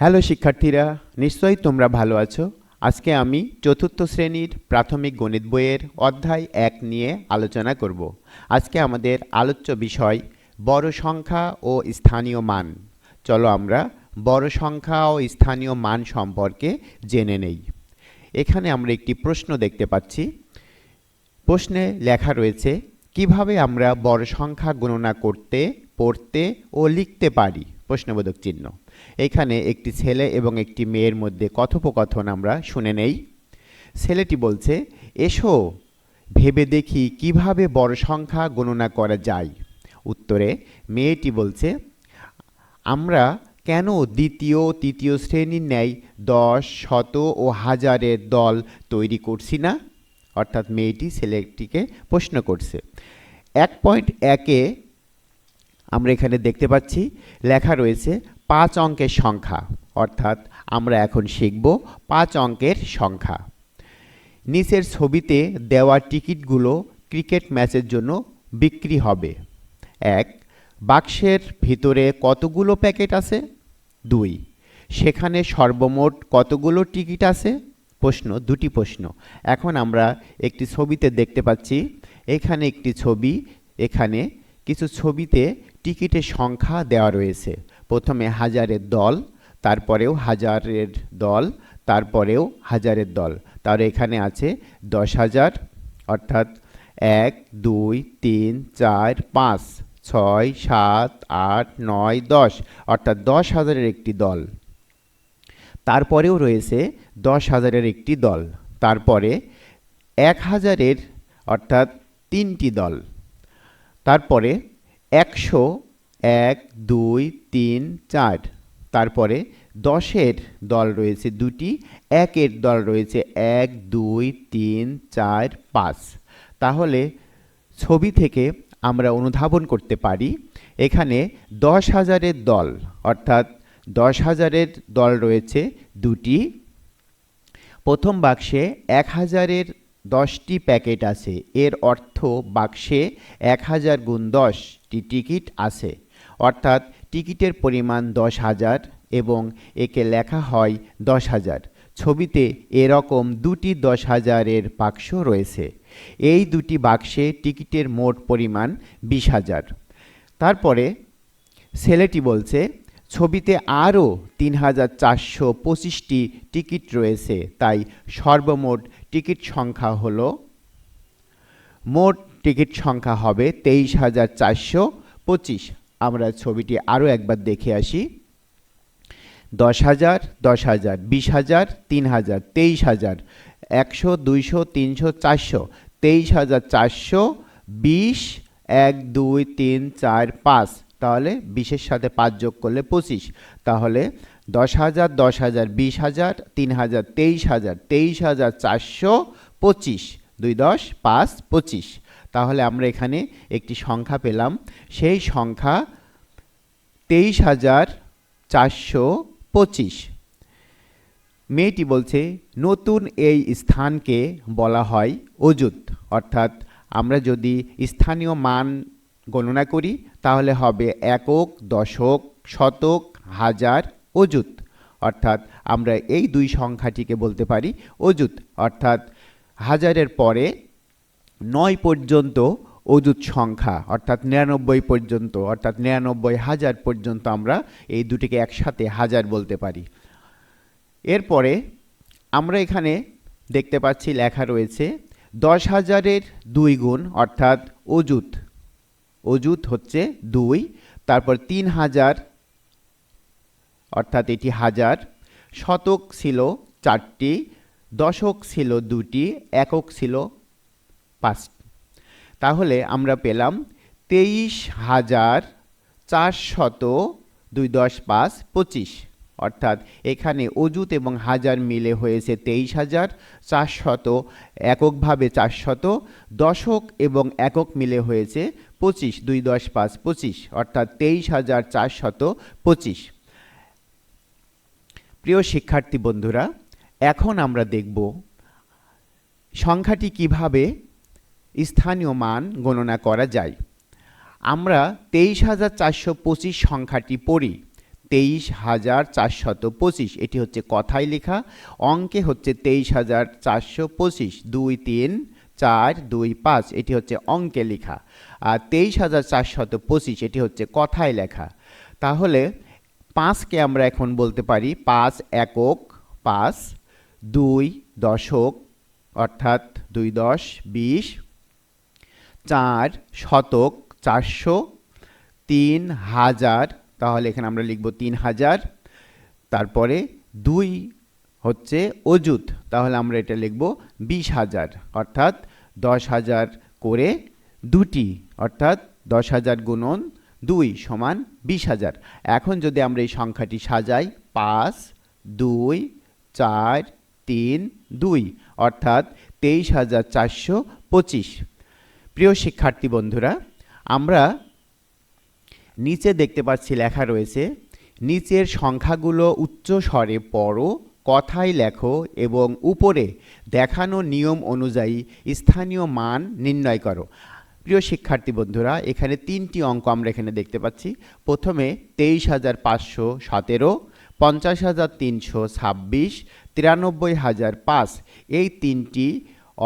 Hello শিক্ষার্থীরা, নিশ্চয়ই তোমরা ভালো আছো। আজকে আমি চতুর্থ শ্রেণির প্রাথমিক গণিত বইয়ের অধ্যায় এক নিয়ে আলোচনা করব। আজকে আমাদের আলোচ্য বিষয় বড় সংখ্যা ও স্থানীয় মান। চলো আমরা বড় সংখ্যা ও স্থানীয় মান সম্পর্কে জেনে নেই। এখানে আমরা একটি প্রশ্ন দেখতে পাচ্ছি। প্রশ্নে লেখা রয়েছে, কীভাবে আমরা বড় সংখ্যা গণনা করতে, পড়তে ও লিখতে পারি? প্রশ্নবোধক চিহ্ন। এখানে একটি ছেলে এবং একটি মেয়ের মধ্যে কথোপকথন আমরা শুনে নেই। ছেলেটি বলছে, এসো, ভেবে দেখি কীভাবে বড় সংখ্যা গণনা করা যায়? উত্তরে, মেয়েটি বলছে, আমরা কেন দ্বিতীয়, তৃতীয় শ্রেণির ন্যায় দশ, শত ও হাজারের দল তৈরি করছি না? অর্থাৎ মেয়েটি ছেলেটিকে প্রশ্ন করছে। এক পয়েন্ট একে আমরা এখানে দেখতে পাচ্ছি, লেখা রয়েছে পাঁচ অঙ্কের সংখ্যা। অর্থাৎ আমরা এখন শিখব পাঁচ অঙ্কের সংখ্যা। নিচের ছবিতে দেওয়া টিকিটগুলো ক্রিকেট ম্যাচের জন্য বিক্রি হবে। এক, বাক্সের ভিতরে কতগুলো প্যাকেট আছে? দুই, সেখানে সর্বমোট কতগুলো টিকিট আছে? প্রশ্ন, দুটি প্রশ্ন। এখন আমরা একটি ছবিতে দেখতে পাচ্ছি, এখানে একটি ছবি, এখানে কিছু ছবিতে টিকিটের সংখ্যা দেওয়া রয়েছে। প্রথমে হাজারের দল, তারপরেও হাজারের দল, তারপরেও হাজারের দল। তার এখানে আছে দশ হাজার, অর্থাৎ এক, দুই, তিন, চার, পাঁচ, ছয়, সাত, আট, নয়, দশ, অর্থাৎ দশ হাজারের একটি দল। তারপরেও রয়েছে দশ হাজারের একটি দল। তারপরে এক হাজারের, অর্থাৎ তিনটি দল। তারপরে একশো এক, দুই, তিন, চার। তারপরে দশের দল রয়েছে দুটি, একের দল রয়েছে এক, দুই, তিন, চার, পাঁচ। তাহলে ছবি থেকে আমরা অনুধাবন করতে পারি, এখানে দশ হাজারের দল, অর্থাৎ দশ হাজারের দল রয়েছে দুটি। প্রথম বাক্সে এক হাজারের দশটি প্যাকেট আছে। এর অর্থ বাক্সে এক হাজার গুণ দশটি টিকিট আছে। অর্থাৎ টিকিটের পরিমাণ দশ হাজার এবং একে লেখা হয় দশ হাজার। ছবিতে এরকম দুটি দশ হাজারের বাক্স রয়েছে। এই দুটি বাক্সে টিকিটের মোট পরিমাণ বিশ হাজার। তারপরে ছেলেটি বলছে, ছবিতে আরও তিন হাজার চারশো পঁচিশটি টিকিট রয়েছে, তাই সর্বমোট টিকিট সংখ্যা হলো, মোট টিকিট সংখ্যা হবে তেইশ হাজার চারশো পঁচিশ। আমরা ছবিটি আরও একবার দেখে আসি। দশ হাজার দশ হাজার, বিশ হাজার, তিন হাজার, তেইশ হাজার, একশো, দুইশো, তিনশো, চারশো, তেইশ হাজার চারশো, বিশ, এক, দুই, তিন, চার, পাঁচ। তাহলে বিশের সাথে পাঁচ যোগ করলে পঁচিশ। তাহলে দশ হাজার দশ হাজার, বিশ হাজার, তিন হাজার, তেইশ হাজার তেইশ হাজার, চারশো পঁচিশ। দুই দশ, পাঁচ, পঁচিশ। তাহলে আমরা এখানে একটি সংখ্যা পেলাম। সেই সংখ্যা তেইশ হাজার, চারশো পঁচিশ। মেয়েটি বলছে, নতুন এই স্থানকে বলা হয় অজুত অর্থাৎ আমরা যদি স্থানীয় মান গণনা করি, তাহলে হবে একক, দশক, শতক, হাজার অজুত অর্থাৎ আমরা এই দুই সংখ্যাটিকে বলতে পারি অজুত অর্থাৎ হাজারের পরে নয় পর্যন্ত অজুত সংখ্যা, অর্থাৎ নিরানব্বই পর্যন্ত, অর্থাৎ নিরানব্বই হাজার পর্যন্ত আমরা এই দুটিকে একসাথে হাজার বলতে পারি। এরপরে আমরা এখানে দেখতে পাচ্ছি লেখা রয়েছে, দশ হাজারের দুই গুণ, অর্থাৎ অজুত অজুত হচ্ছে দুই, তারপর তিন হাজার অর্থাৎ এটি হাজার, শতক ছিল চারটি, দশক ছিল দুটি, একক ছিল পাঁচ তাহলে আমরা পেলাম তেইশ হাজার চারশত দুই দশ পাঁচ পঁচিশ। অর্থাৎ এখানে অজুত এবং হাজার মিলে হয়েছে তেইশ হাজার চারশত, এককভাবে চারশত, দশক এবং একক মিলে হয়েছে পঁচিশ, দুই দশ পাঁচ পঁচিশ। অর্থাৎ তেইশ হাজার চারশত পঁচিশ। প্রিয় শিক্ষার্থী বন্ধুরা, এখন আমরা দেখব সংখ্যাটি কীভাবে স্থানীয় মান গণনা করা যায়। আমরা তেইশ হাজার চারশো পঁচিশ সংখ্যাটি পড়ি। তেইশ হাজার চারশত পঁচিশ, এটি হচ্ছে কথায় লেখা, অঙ্কে হচ্ছে তেইশ হাজার চারশো পঁচিশ, দুই তিন, চার, দুই পাঁচ, এটি হচ্ছে অঙ্কে লেখা। আর তেইশ হাজার চারশত পঁচিশ, এটি হচ্ছে কথায় লেখা। তাহলে পাঁচকে আমরা এখন বলতে পারি পাঁচ একক, পাঁচ, দুই দশক, অর্থাৎ দুই দশ, বিশ, চার শতক, চারশো, তিন হাজার, তাহলে এখানে আমরা লিখব তিন হাজার, তারপরে দুই হচ্ছে অজুত তাহলে আমরা এটা লিখব বিশ হাজার, অর্থাৎ দশ হাজার করে দুটি, অর্থাৎ দশ হাজার গুণন দুই সমান বিশ হাজার। এখন যদি আমরা এই সংখ্যাটি সাজাই, পাঁচ, দুই, চার, তিন, দুই, অর্থাৎ তেইশ হাজার চারশো পঁচিশ। প্রিয় শিক্ষার্থী বন্ধুরা, আমরা নিচে দেখতে পাচ্ছি লেখা রয়েছে, নিচের সংখ্যাগুলো উচ্চ স্বরে পড়ো, কথায় লেখো এবং উপরে দেখানো নিয়ম অনুযায়ী স্থানীয় মান নির্ণয় করো। প্রিয় শিক্ষার্থী বন্ধুরা, এখানে তিনটি অঙ্ক আমরা এখানে দেখতে পাচ্ছি। প্রথমে তেইশ হাজার পাঁচশো সতেরো, পঞ্চাশ হাজার তিনশো ছাব্বিশ, তিরানব্বই হাজার পাঁচ। এই তিনটি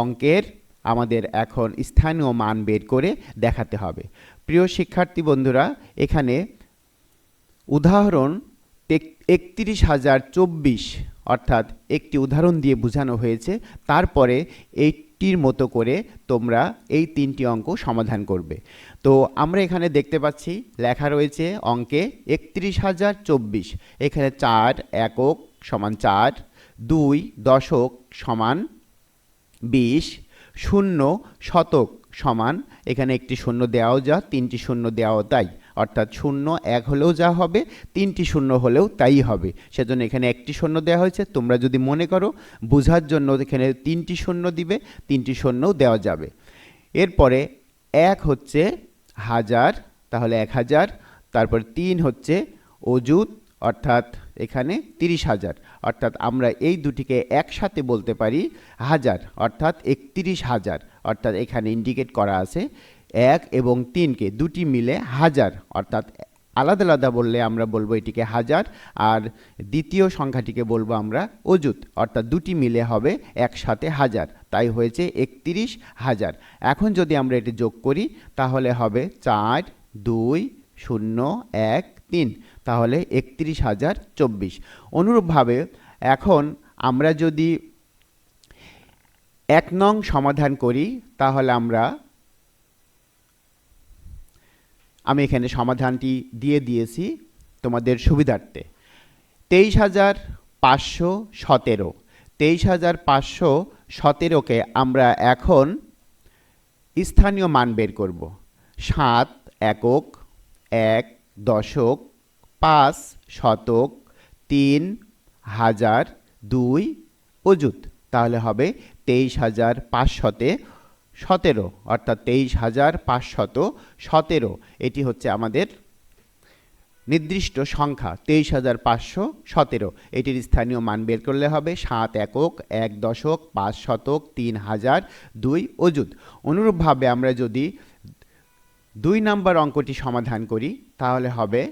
অঙ্কের আমাদের এখন স্থানীয় মান বের করে দেখাতে হবে। প্রিয় শিক্ষার্থী বন্ধুরা, এখানে উদাহরণ একত্রিশ হাজার চব্বিশ, অর্থাৎ একটি উদাহরণ দিয়ে বোঝানো হয়েছে। তারপরে এইটির মতো করে তোমরা এই তিনটি অঙ্ক সমাধান করবে। তো আমরা এখানে দেখতে পাচ্ছি, লেখা রয়েছে অঙ্কে একত্রিশ হাজার চব্বিশ। এখানে চার একক সমান চার, দুই দশক সমান বিশ, শূন্য শতক সমান। এখানে একটি শূন্য দেওয়াও যা, তিনটি শূন্য দেওয়াও তাই। অর্থাৎ শূন্য এক হলেও যা হবে, তিনটি শূন্য হলেও তাই হবে। সেজন্য এখানে একটি শূন্য দেওয়া হয়েছে। তোমরা যদি মনে করো, বোঝার জন্য এখানে তিনটি শূন্য দিবে, তিনটি শূন্যও দেওয়া যাবে। এরপরে এক হচ্ছে হাজার, তাহলে এক হাজার, তারপর তিন হচ্ছে অজুত অর্থাৎ এখানে তিরিশ হাজার। অর্থাৎ আমরা এই দুটিকে একসাথে বলতে পারি হাজার, অর্থাৎ একত্রিশ হাজার। অর্থাৎ এখানে ইন্ডিকেট করা আছে এক এবং তিনকে দুটি মিলে হাজার। অর্থাৎ আলাদা আলাদা বললে আমরা বলব এটিকে হাজার আর দ্বিতীয় সংখ্যাটিকে বলব আমরা অজুত অর্থাৎ দুটি মিলে হবে একসাথে হাজার। তাই হয়েছে একত্রিশ হাজার। এখন যদি আমরা এটি যোগ করি, তাহলে হবে চার, দুই, শূন্য, এক, তিন। তাহলে একত্রিশ হাজার চব্বিশ। অনুরূপভাবে এখন আমরা যদি এক নং সমাধান করি, তাহলে আমরা আমি এখানে সমাধানটি দিয়ে দিয়েছি তোমাদের সুবিধার্থে। তেইশ হাজার পাঁচশো সতেরো। তেইশ হাজার পাঁচশো সতেরোকে আমরা এখন স্থানীয় মান বের করব। সাত একক, এক দশক, পাঁচ শতক, তিন হাজার দুই অজুত তাহলে হবে তেইশ হাজার পাঁচশতে সতেরো, অর্থাৎ তেইশ হাজার পাঁচশত সতেরো। এটি হচ্ছে আমাদের নির্দিষ্ট সংখ্যা, তেইশ হাজার পাঁচশো সতেরো। এটির স্থানীয় মান বের করলে হবে সাত একক, এক দশক, পাঁচ শতক, তিন হাজার, দুই অজুত অনুরূপভাবে আমরা যদি দুই নম্বর অঙ্কটি সমাধান করি, তাহলে হবে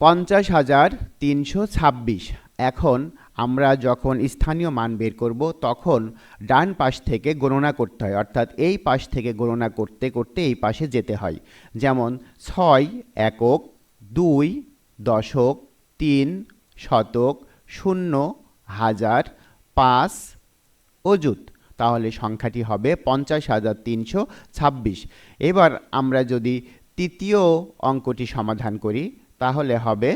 পঞ্চাশ হাজার তিনশো ছাব্বিশ। এখন আমরা যখন স্থানীয় মান বের করব, তখন ডান পাশ থেকে গণনা করতে হয়। অর্থাৎ এই পাশ থেকে গণনা করতে করতে এই পাশে যেতে হয়। যেমন ছয় একক দুই দশক তিন শতক শূন্য হাজার পাঁচ অজুত তাহলে সংখ্যাটি হবে পঞ্চাশ হাজার তিনশো ছাব্বিশ। এবার আমরা যদি তৃতীয় অঙ্কটি সমাধান করি, তাহলে হবে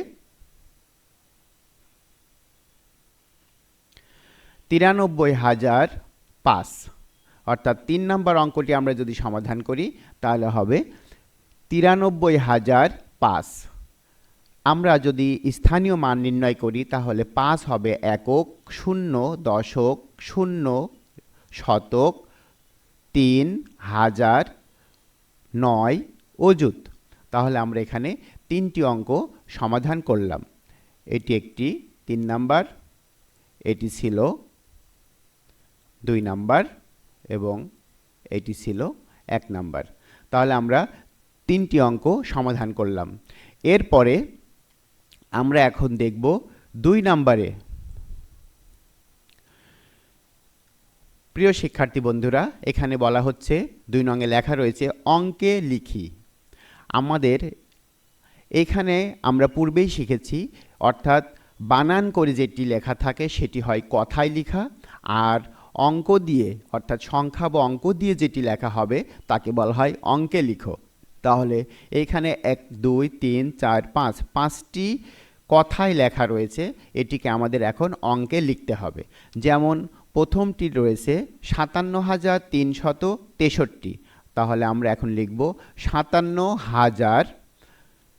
তিরানব্বই হাজার পাঁচ অর্থাৎ তিন নম্বর অঙ্কটি আমরা যদি সমাধান করি, তাহলে হবে তিরানব্বই হাজার পাঁচ আমরা যদি স্থানীয় মান নির্ণয় করি, তাহলে পাঁচ হবে একক শূন্য দশক শূন্য শতক তিন হাজার নয় অজুত তাহলে আমরা এখানে তিনটি অঙ্ক সমাধান করলাম। এটি একটি তিন নাম্বার, এটি ছিল দুই নাম্বার এবং এটি ছিল এক নাম্বার। তাহলে আমরা তিনটি অঙ্ক সমাধান করলাম। এরপরে আমরা এখন দেখব দুই নাম্বারে। প্রিয় শিক্ষার্থী বন্ধুরা, এখানে বলা হচ্ছে, দুই নঙে লেখা রয়েছে, অঙ্কে লিখি। আমাদের এখানে আমরা পূর্বেই শিখেছি, অর্থাৎ বানান করে যেটি লেখা থাকে সেটি হয় কথায় লেখা, আর অঙ্ক দিয়ে, অর্থাৎ সংখ্যা বা অঙ্ক দিয়ে যেটি লেখা হবে, তাকে বলা হয় অঙ্কে লিখো। তাহলে এইখানে এক, দুই, তিন, চার, পাঁচ, পাঁচটি কথায় লেখা রয়েছে, এটিকে আমাদের এখন অঙ্কে লিখতে হবে। যেমন, প্রথমটি রয়েছে সাতান্ন হাজার তিনশত তেষট্টি। তাহলে আমরা এখন লিখব সাতান্ন হাজার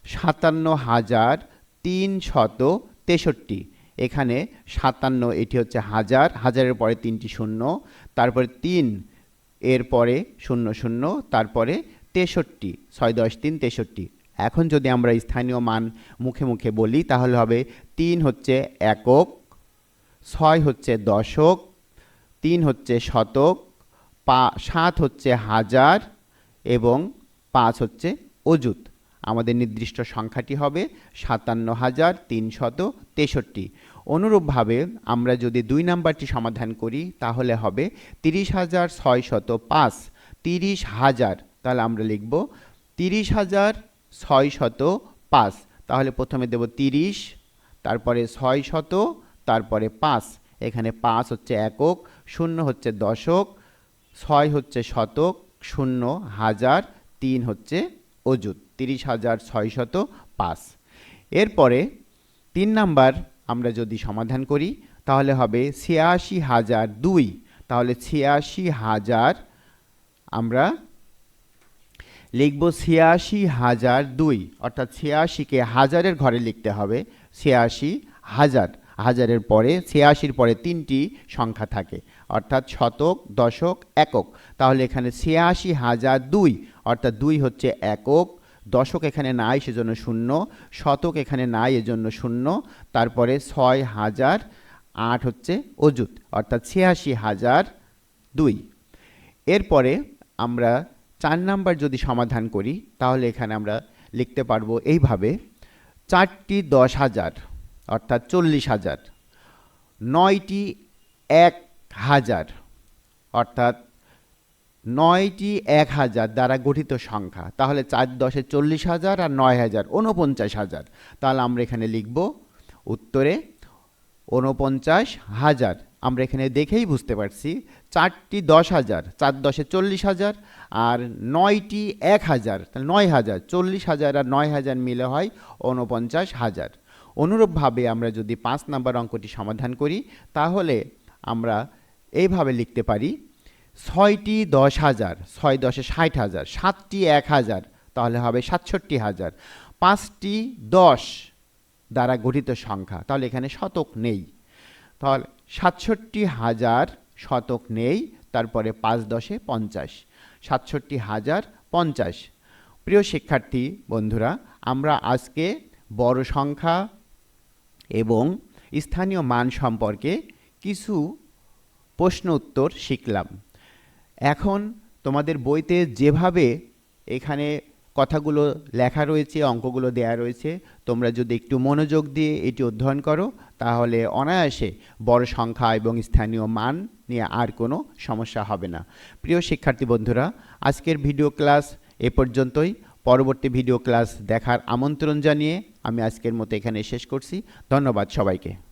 সাতান্ন হাজার তিনশত তেষট্টি। এখানে সাতান্ন, এটি হচ্ছে হাজার, হাজারের পরে তিনটি শূন্য, তারপরে তিন, এর পরে শূন্য শূন্য, তারপরে তেষট্টি, ছয়, দশ, তিন, তেষট্টি। এখন যদি আমরা স্থানীয় মান মুখে মুখে বলি, তাহলে হবে তিন হচ্ছে একক, ছয় হচ্ছে দশক, তিন হচ্ছে শতক, পা, সাত হচ্ছে হাজার এবং পাঁচ হচ্ছে অযুত। আমাদের নির্দিষ্ট সংখ্যাটি হবে সাতান্ন হাজার তিনশত তেষট্টি। অনুরূপভাবে আমরা যদি দুই নাম্বারটি সমাধান করি, তাহলে হবে তিরিশ হাজার ছয়শত পাঁচ। তিরিশ হাজার, তাহলে আমরা লিখব তিরিশ হাজার ছয়শত পাঁচ। তাহলে প্রথমে দেব তিরিশ, তারপরে ছয় শত তারপরে পাঁচ। এখানে পাঁচ হচ্ছে একক, শূন্য হচ্ছে দশক, ছয় হচ্ছে শতক, শূন্য হাজার, তিন হচ্ছে অযুত। তিরিশ হাজার ছয়শত পাঁচ। এরপরে তিন নাম্বার আমরা যদি সমাধান করি, তাহলে হবে ছিয়াশি হাজার দুই। তাহলে ছিয়াশি হাজার আমরা লিখব ছিয়াশি হাজার দুই। অর্থাৎ ছিয়াশিকে হাজারের ঘরে লিখতে হবে, ছিয়াশি হাজার। হাজারের পরে, ছিয়াশির পরে তিনটি সংখ্যা থাকে, অর্থাৎ শতক, দশক, একক। তাহলে এখানে ছিয়াশি হাজার দুই, অর্থাৎ দুই হচ্ছে একক দশক এখানে নাই সেজন্য শূন্য, শতক এখানে নাই এজন্য শূন্য, তারপরে ছয় হাজার আট হচ্ছে অযুত, অর্থাৎ ছিয়াশি হাজার দুই। এরপরে আমরা চার নাম্বার যদি সমাধান করি, তাহলে এখানে আমরা লিখতে পারব এইভাবে, চারটি দশ হাজার, অর্থাৎ চল্লিশ হাজার, নয়টি এক হাজার, অর্থাৎ নয়টি এক হাজার দ্বারা গঠিত সংখ্যা। তাহলে চার দশে চল্লিশ হাজার আর নয় হাজার উনপঞ্চাশ হাজার। তাহলে আমরা এখানে লিখব উত্তরে উনপঞ্চাশ হাজার। আমরা এখানে দেখেই বুঝতে পারছি, চারটি দশ হাজার, চার দশে চল্লিশ হাজার আর নয়টি এক হাজার, তাহলে নয় হাজার, চল্লিশ হাজার আর নয় হাজার মিলে হয় উনপঞ্চাশ হাজার। অনুরূপভাবে আমরা যদি পাঁচ নাম্বার অঙ্কটি সমাধান করি, তাহলে আমরা এইভাবে লিখতে পারি ছয়টি দশ হাজার, ছয় দশে ষাট হাজার, সাতটি এক হাজার, তাহলে হবে সাতষট্টি হাজার। পাঁচটি দশ দ্বারা গঠিত সংখ্যা, তাহলে এখানে শতক নেই। তাহলে সাতষট্টি হাজার শতক নেই, তারপরে পাঁচ দশে পঞ্চাশ, সাতষট্টি হাজার পঞ্চাশ। প্রিয় শিক্ষার্থী, বন্ধুরা, আমরা আজকে বড় সংখ্যা এবং স্থানীয় মান সম্পর্কে কিছু প্রশ্ন উত্তর শিখলাম। এখন তোমাদের বইতে যেভাবে এখানে কথাগুলো লেখা রয়েছে, অঙ্কগুলো দেয়া রয়েছে, তোমরা যদি একটু মনোযোগ দিয়ে এটি অধ্যয়ন করো, তাহলে অনায়াসে বড় সংখ্যা এবং স্থানীয় মান নিয়ে আর কোনো সমস্যা হবে না। প্রিয় শিক্ষার্থী বন্ধুরা, আজকের ভিডিও ক্লাস এ পর্যন্তই। পরবর্তী ভিডিও ক্লাস দেখার আমন্ত্রণ জানিয়ে আমি আজকের মতো এখানে শেষ করছি। ধন্যবাদ সবাইকে।